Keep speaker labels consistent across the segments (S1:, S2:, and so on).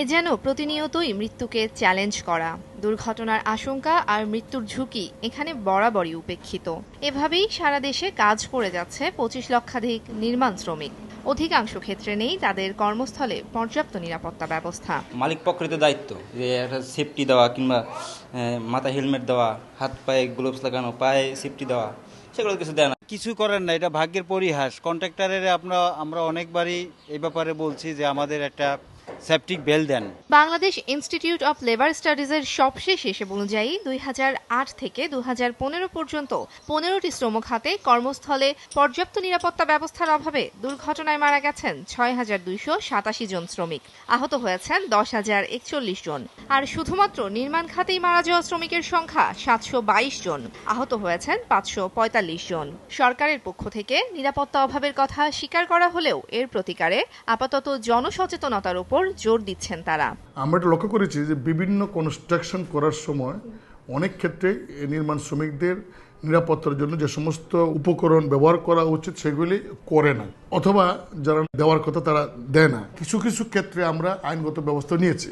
S1: এ যেন প্রতিনিয়তই মৃত্যুকে চ্যালেঞ্জ করা। দুর্ঘটনার আশঙ্কা আর মৃত্যুর ঝুঁকি এখানে বরাবরই উপেক্ষিত। এভাবেই সারা দেশে কাজ করে যাচ্ছে পঁচিশ লক্ষাধিক নির্মাণ শ্রমিক। অধিকাংশ ক্ষেত্রে নেই তাদের কর্মস্থলে পর্যাপ্ত নিরাপত্তা ব্যবস্থা।
S2: মালিক পক্ষের তো দায়িত্ব যে একটা সেফটি দেওয়া কিংবা মাথায় হেলমেট দেওয়া হাত পায়ে গ্লোভস লাগানো পায়ে সেফটি দেওয়া সেগুলো কিছু দেয় না।
S3: কিছু করেন না এটা ভাগ্যের পরিহাস। কন্ট্রাক্টরের আমরা আমরা অনেকবারই এই ব্যাপারে বলছি যে আমাদের একটা সেপটিক বেল দেন।
S1: বাংলাদেশ ইনস্টিটিউট অব লেবার স্টাডিজের সবশেষ হিসেব অনুযায়ী দুই থেকে দু পর্যন্ত পনেরোটি শ্রম খাতে কর্মস্থলে পর্যাপ্ত নিরাপত্তা ব্যবস্থার অভাবে দুর্ঘটনায় মারা গেছেন ছয় হাজার দুইশো সাতাশি জন শ্রমিক। আহত হয়েছেন দশ হাজার একচল্লিশ জন। আর শুধুমাত্র নির্মাণ খাতেই মারা যাওয়া শ্রমিকের সংখ্যা সাতশো বাইশ জন। আহত হয়েছেন পাঁচশো পঁয়তাল্লিশ জন। সরকারের পক্ষ থেকে নিরাপত্তা অভাবের কথা স্বীকার করা হলেও এর প্রতিকারে আপাতত জনসচেতনতার উপর জোর দিচ্ছেন তারা।
S4: আমরা এটা লক্ষ্য করেছি যে বিভিন্ন কনস্ট্রাকশন করার সময় অনেক ক্ষেত্রে নির্মাণ শ্রমিকদের নিরাপত্তার জন্য যে সমস্ত উপকরণ ব্যবহার করা উচিত সেগুলি করে না, অথবা যারা দেওয়ার কথা তারা দেয় না। কিছু কিছু ক্ষেত্রে আমরা আইনগত ব্যবস্থা নিয়েছি।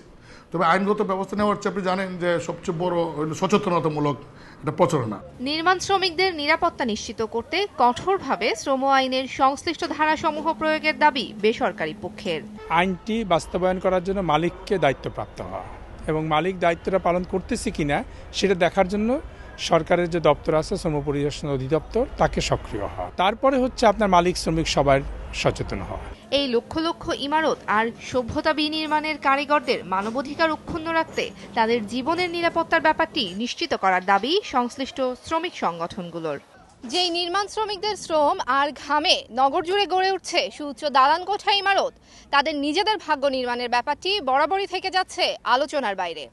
S4: তবে আইনগত ব্যবস্থা নেওয়ার চেয়ে আপনি জানেন যে সবচেয়ে বড় হলো সচেতনতামূলক একটা প্রচারণা।
S1: নির্মাণ শ্রমিকদের নিরাপত্তা নিশ্চিত করতে কঠোরভাবে শ্রম আইনের সংশ্লিষ্ট ধারাসমূহ প্রয়োগের দাবি বেসরকারি পক্ষের।
S5: আইনটি বাস্তবায়ন করার জন্য মালিককে দায়িত্বপ্রাপ্ত হওয়া। এবং মালিক দায়িত্বটা পালন করতেছে কিনা সেটা দেখার জন্য সরকারের যে দপ্তর আছে শ্রম পরিদর্শন অধিদপ্তর তাকে সক্রিয় হওয়া। তারপরে হচ্ছে আপনার মালিক শ্রমিক সবার সচেতন হওয়া।
S1: এই লক্ষ লক্ষ ইমারত আর সভ্যতা বিনির্মাণের কারিগরদের মানবাধিকার অক্ষুণ্ণ রাখতে তাদের জীবনের নিরাপত্তার ব্যাপারটি নিশ্চিত করার দাবি সংশ্লিষ্ট শ্রমিক সংগঠনগুলোর। যেই নির্মাণ শ্রমিকদের শ্রম আর ঘামে নগর জুড়ে গড়ে উঠছে সুউচ্চ দালান কোঠা ইমারত তাদের নিজেদের ভাগ্য নির্মাণের ব্যাপারটি বরাবরই থেকে যাচ্ছে আলোচনার বাইরে।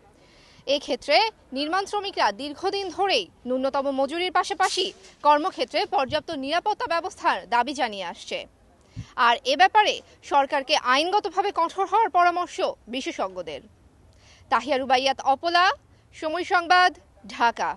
S1: এক্ষেত্রে নির্মাণ শ্রমিকরা দীর্ঘদিন ধরেই ন্যূনতম মজুরির পাশাপাশি কর্মক্ষেত্রে পর্যাপ্ত নিরাপত্তা ব্যবস্থার দাবি জানিয়ে আসছে। আর এ ব্যাপারে সরকারকে আইনগতভাবে কঠোর হওয়ার পরামর্শ বিশেষজ্ঞদের। তাহিয়া রুবাইয়াত, অপলা, সময় সংবাদ, ঢাকা।